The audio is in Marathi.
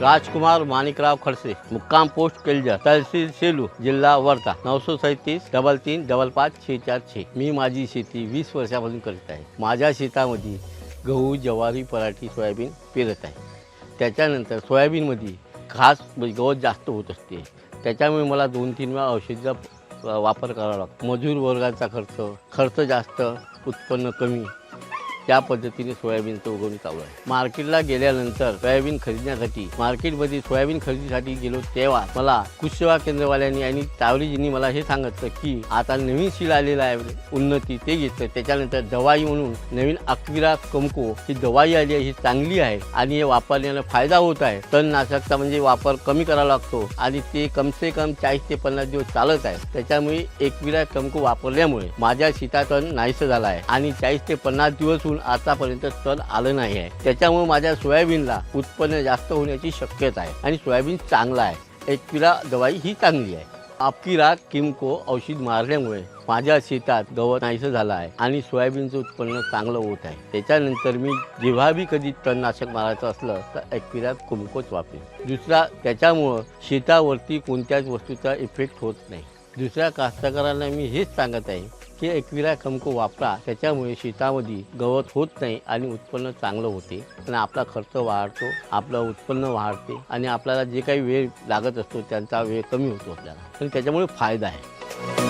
राजकुमार माणिकराव खडसे. मुक्काम पोस्ट केलजर. तहसील सेलू जिल्हा वर्धा. नऊशे सैतीस डबल तीन डबल पाच छे चार छे. मी माझी शेती वीस वर्षापासून करीत आहे. माझ्या शेतामध्ये गहू ज्वारी पराठी सोयाबीन पेरत आहे. त्याच्यानंतर सोयाबीनमध्ये घास म्हणजे गवत जास्त होत असते. त्याच्यामुळे मला दोन तीन वेळा औषधीचा वापर करावा लागतो. मजूर वर्गाचा खर्च खर्च जास्त उत्पन्न कमी. त्या पद्धतीने सोयाबीनचं उगवणी चालू आहे. मार्केटला गेल्यानंतर सोयाबीन खरेदीसाठी मार्केटमध्ये सोयाबीन खरेदीसाठी गेलो तेव्हा मला कुशसेवा केंद्रवाल्यांनी आणि तावरीजींनी मला हे सांगितलं की आता नवीन शील आलेलं आहे उन्नती ते घेतलं. त्याच्यानंतर दवाई म्हणून नवीन अक्विरा कमको ही दवाई आली आहे ही चांगली आहे आणि हे वापरल्यानं फायदा होत आहे. तणनाशकचा म्हणजे वापर कमी करावा लागतो आणि ते कमसे कम चाळीस ते पन्नास दिवस चालत आहे. त्याच्यामुळे एकविरा कमको वापरल्यामुळे माझ्या शेतात तण नाहीसं झाला आहे आणि चाळीस ते पन्नास दिवस होऊन आतापर्यंत तण आलं नाही आहे. त्याच्यामुळे माझ्या सोयाबीनला उत्पन्न जास्त होण्याची शक्यता आहे आणि सोयाबीन चांगला आहे. एकविरा दवाई ही चांगली आहे. अकिरा किमको औषध मारल्यामुळे माझ्या शेतात गवत नाहीसं झालं आहे आणि सोयाबीनचं उत्पन्न चांगलं होत आहे. त्याच्यानंतर मी जेव्हा बी कधी तणनाशक मारायचं असलं तर एकविरात कुमकोच वापरेन. दुसरा त्याच्यामुळं शेतावरती कोणत्याच वस्तूचा इफेक्ट होत नाही. दुसऱ्या कास्तकारांना मी हेच सांगत आहे की एकविरा कमको वापरा त्याच्यामुळे शेतामध्ये गवत होत नाही आणि उत्पन्न चांगलं होते. आणि आपला खर्च वाढतो आपलं उत्पन्न वाढते आणि आपल्याला जे काही वेळ लागत असतो त्यांचा वेळ कमी होतो आपल्याला. आणि त्याच्यामुळे फायदा आहे.